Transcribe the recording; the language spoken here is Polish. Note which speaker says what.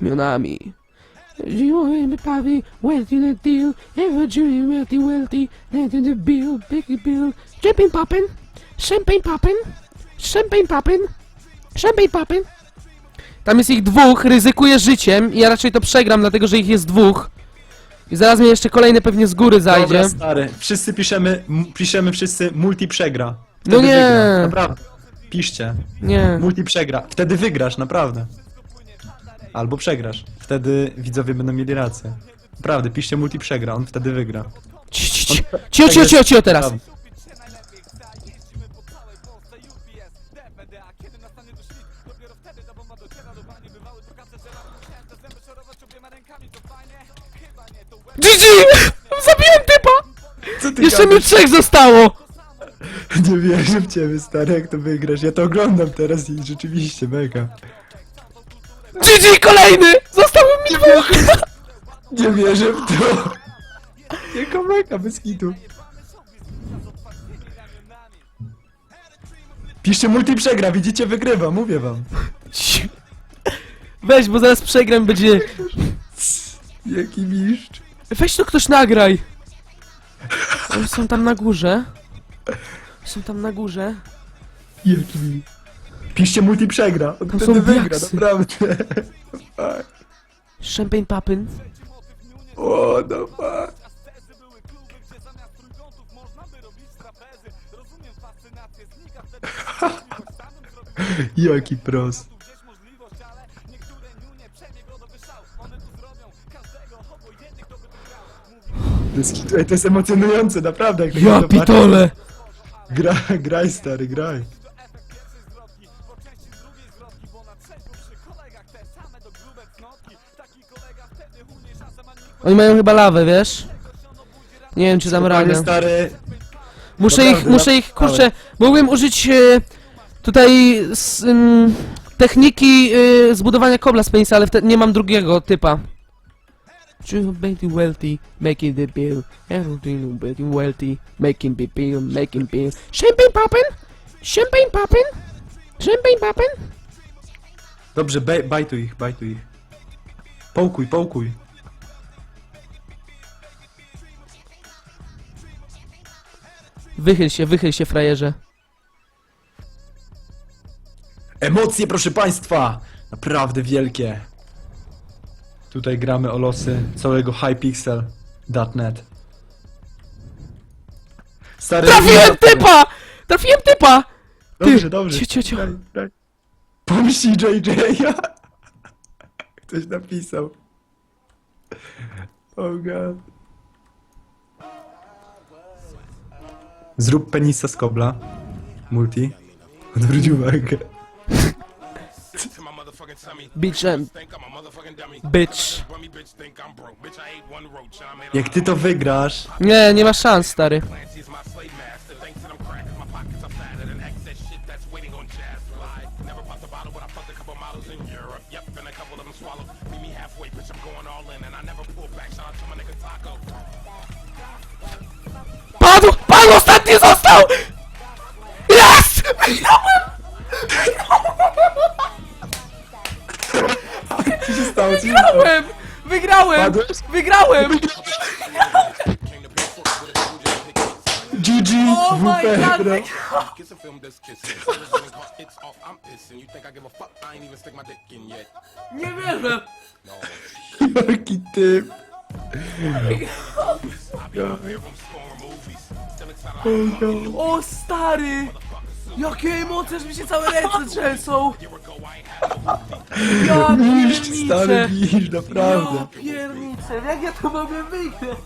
Speaker 1: ramionami. Żyjemy prawie, wealthy the deal, ever doing wealthy, wealthy, letting the bill, biggie bill, champagne poppin', champagne poppin', champagne poppin', champagne poppin'. Tam jest ich dwóch, ryzykuję życiem i ja raczej to przegram, dlatego że ich jest dwóch. I zaraz mnie jeszcze kolejny pewnie z góry zajdzie.
Speaker 2: Dobra, stary. Wszyscy piszemy, m- piszemy wszyscy multi przegra.
Speaker 1: No nie.
Speaker 2: Wygra. Naprawdę. Piszcie.
Speaker 1: Nie.
Speaker 2: Multi przegra. Wtedy wygrasz, naprawdę. Albo przegrasz. Wtedy widzowie będą mieli rację. Naprawdę, piszcie multi przegra, on wtedy wygra.
Speaker 1: Ci, ci, ci. Cio, cio, cio, cio teraz. GG! Zabiłem typa!
Speaker 2: Co ty
Speaker 1: Jeszcze mi
Speaker 2: gadasz?
Speaker 1: trzech zostało!
Speaker 2: Nie wierzę w ciebie, stary, jak to wygrasz. Ja to oglądam teraz i rzeczywiście mega.
Speaker 1: GG kolejny! Zostało mi dwóch!
Speaker 2: Nie wierzę w to. Jaka mega, bez kitu. Piszcie multi przegra, widzicie, wygrywa, mówię wam.
Speaker 1: Weź, bo zaraz przegram będzie...
Speaker 2: Jaki mistrz.
Speaker 1: Weź to ktoś nagraj! Oni są tam na górze. Są tam na górze.
Speaker 2: Jaki mistrz. Piszcie multi przegra, on wtedy
Speaker 1: są
Speaker 2: wygra,
Speaker 1: diaksy.
Speaker 2: naprawdę.
Speaker 1: Champagne papyn.
Speaker 2: O, no fuck. Jaki pros. Kitu- Ej, to jest emocjonujące, naprawdę. Jak tego
Speaker 1: Ja
Speaker 2: zobaczę.
Speaker 1: pitole!
Speaker 2: Gra, graj stary, graj.
Speaker 1: Oni mają chyba lawę, wiesz? Nie wiem, czy dam radę.
Speaker 2: stary.
Speaker 1: Muszę ich, muszę ich, kurczę, mógłbym użyć e, tutaj s, ym, techniki e, zbudowania kobla z penisa, ale wtedy nie mam drugiego typa. Wealthy, making the bill. Everything wealthy, making the bill, making bill. Champagne poppin', champagne poppin', champagne poppin'.
Speaker 2: Dobrze, baj, bajtuj ich, bajtuj ich. Połkuj, połkuj.
Speaker 1: Wychyl się, wychyl się, frajerze.
Speaker 2: Emocje, proszę państwa! Naprawdę wielkie. Tutaj gramy o losy całego hypixel.net. Stary,
Speaker 1: Trafiłem typa! Trafiłem typa!
Speaker 2: Dobrze, dobrze.
Speaker 1: Cio, cio, cio.
Speaker 2: Pomści JJ. Ktoś napisał. Oh god.
Speaker 3: Broke. Bitch, I ate one roach and I made
Speaker 2: Jak ty to wygrasz,
Speaker 1: Nie, nie ma szans, stary. Ostatni został! Jest! Wygrałem!
Speaker 2: co się stało? Co się stało?
Speaker 1: Wygrałem! Wygrałem!
Speaker 2: Padłeś?
Speaker 1: Wygrałem!
Speaker 2: GG!
Speaker 1: Oh my
Speaker 2: WP,
Speaker 1: God,
Speaker 2: bro.
Speaker 3: Kiss a film, this caught hits off, I'm pissing. You think I give a fuck? I ain't even stick my dick in yet.
Speaker 1: Nie wierzę!
Speaker 2: Jaki typ.
Speaker 1: O stary! Jakie emocje, że mi się całe ręce trzęsą! Ja
Speaker 2: Mistrz, stary
Speaker 1: pierniczę!
Speaker 2: mistrz, naprawdę.
Speaker 1: Ja pierniczę! Jak ja to mogę wygrać?